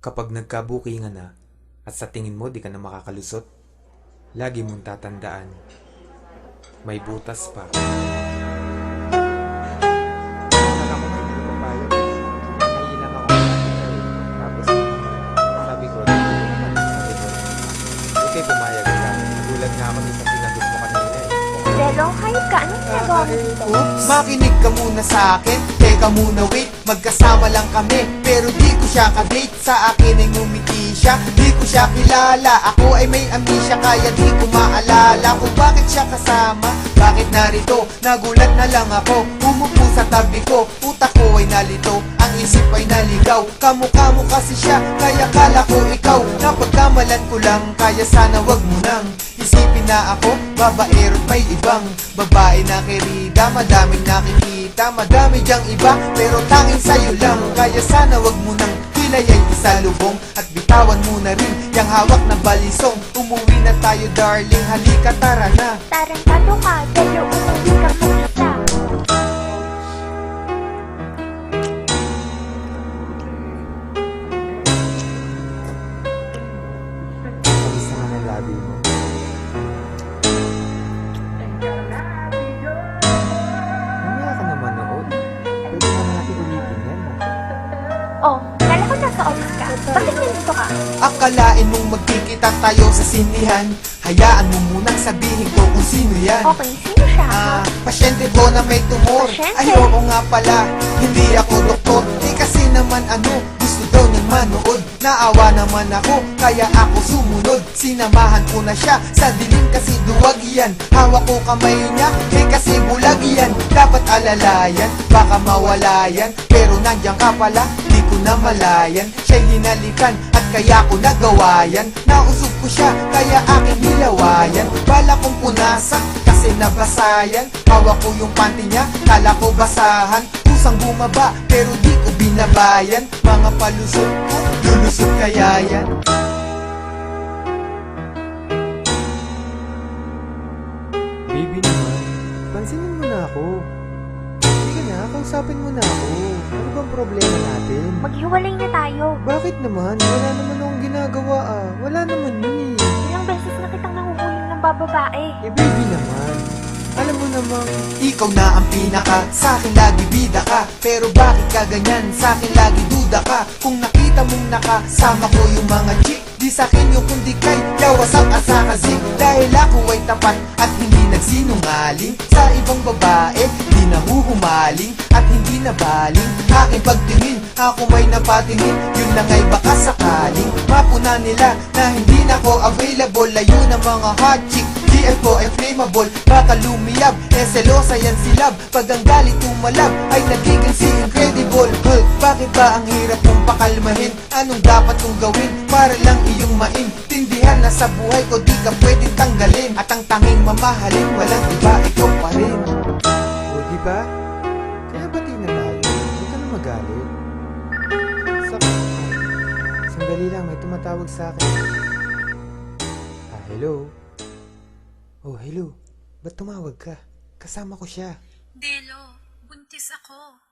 Kapag nagkabukingan na at sa tingin mo di ka na makakalusot, lagi mong tatandaan, may butas pa. Pumayag ka. Nagulat nga ako sa sinagot mo kanina eh. Delo, hayop ka. Anong ginagawa mo dito? Makinig ka muna sa akin Teka muna wait, magkasama lang kami Pero di siya kadate Sa akin ay ngumiti siya. Di ko siya kilala Ako ay may amnesia Kaya di ko maalala Kung bakit siya kasama. Bakit narito? Nagulat na lang ako Umupo sa tabi ko. Utak ko ay nalito Ang isip ay naligaw. Kamukha mo kasi siya Kaya kala ko ikaw. Napagkamalan ko lang Kaya sana wag mo nang Isipin na ako, babaero't may ibang Babae na kirida, madaming nakikita Madami diyang iba, pero tanging sa'yo lang Kaya sana wag mo nang hilayan isa lubong At bitawan mo na rin, yung hawak na balisong Umuwi na tayo darling, halika tara na Tarantado ka. Delo, umuwi ka mag-isa. Tapos naman ang labi mo. Akalain mong magkikita tayo sa sinihan. Hayaan mo munang sabihin ko kung sino yan. Okay, sino siya? Ah, pasyente ko na may tumor. Pasyente? Ay oo nga pala, hindi ako doktor. Eh kasi naman ano, gusto daw niyang manood. Naawa naman ako, kaya ako sumunod. Sinamahan ko na siya, sa dilim kasi duwag yan. Hawak ko kamay niya, eh kasi bulag yan. Dapat alalayan, baka mawala yan. Pero nandiyan ka pala, di ko na malayan. Siya'y hinalikan, at kaya ko nagawa yan Nausog ko siya, kaya aking hilawayan. Bala kong punasan, kasi nabasayan. Hawak ko yung panty niya, kala ko basahan. Kusang bumaba, pero di ko binabayan. Mga palusot ko, lulusot kaya yan. Baby naman, pansinin mo na ako. Sige na, kausapin mo na ako. Ano bang problema natin? Maghiwalay na tayo. Bakit naman? Wala naman akong ginagawa ah. Wala naman yun eh. Ilang beses na kitang nahuhuling ng bababae. Eh baby naman. Alam mo namang Ikaw na ang pinaka, sa akin lagi bida ka Pero bakit ka ganyan, sa akin lagi duda ka Kung nakita mong nakasama ko yung mga chick Di sa akin yung kundi kay yawasak at sa kazik Dahil ako ay tapat at hindi nagsinungaling Sa ibang babae, nahuhumaling At hindi nabaling. Aking pagtingin, ako may napatingin. Yun lang ay baka sakaling Mapuna nila na hindi na ako available. Layo ng mga hot chick GF ko ay flammable. Baka lumiyab, eh selosa yan si Love. Pag ang galit tumalab, ay nagiging si Incredible Hulk, bakit ba ang hirap mong pakalmahin? Anong dapat kong gawin para lang iyong maintindihan Na sa buhay ko di ka pwedeng tanggalin. At ang tanging mamahalin, walang iba, ikaw pa rin di ba? Kaya bati na tayo. Huwag ka na magalit. Sa... Sandali lang, may tumatawag sa akin. Ah, hello? Oh, hello. Ba't tumawag ka? Kasama ko siya. Delo, buntis ako.